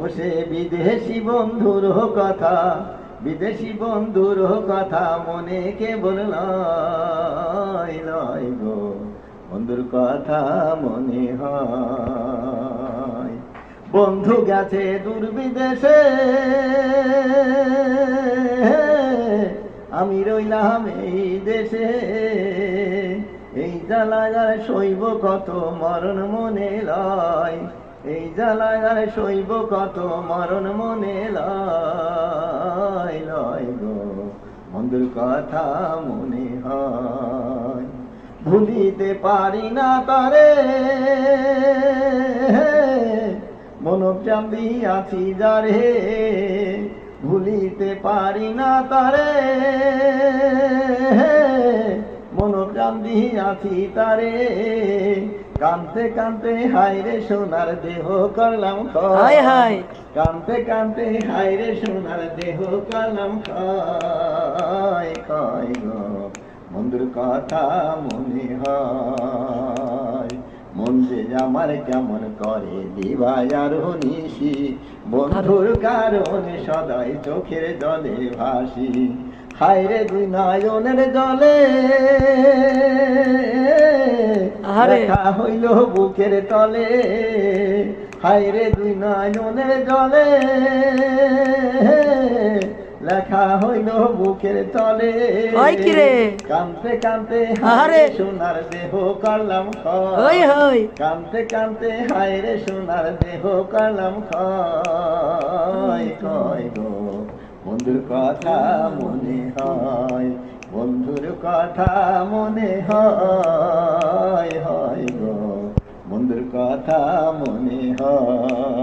ও সে বিদেশি বন্ধুর কথা, বিদেশি বন্ধুর কথা মনে কেবল লয় লয় গো বন্ধুর কথা মনে হয়। বন্ধু গেছে দূর বিদেশে, আমি রইলাম এই দেশে। এই জ্বালাগার শৈব কত মরণ মনে লয় এই জ্বালাগার শৈব কত মরণ মনে লয় লয় গো। বন্ধুর কথা মনে হয়, ভুলিতে পারি না তারে। মনোপ্রাম আছি যারে, ভুলিতে পারি না তারে। মনোপ্রাম আছি তারে। কানতে কানতে হায়রে সোনার দেহ করলাম। হায় হায়। কানতে কানতে হায়রে সোনার দেহ করলাম কয় গো বন্ধুর কথা মনে হয় মন যে আমার কেমন করে দিবাই আর নিশি। বন্ধুর কারণে সদাই চোখের জলে ভাসি। হায়রে দুই নয়নের জলে। দেখা হইল বুকের তলে হায়রে দুই নয়নের জলে লেখা হইল বুকের তলে ওই কি রে? কানতে কানতে। হারে সোনার দেহ করলাম কানতে কানতে হায়রে সোনার দেহ করলাম কয় কয় গো বন্ধুর কথা মনে হয় বন্ধুর কথা মনে হয় হয় গো। বন্ধুর কথা মনে হয়।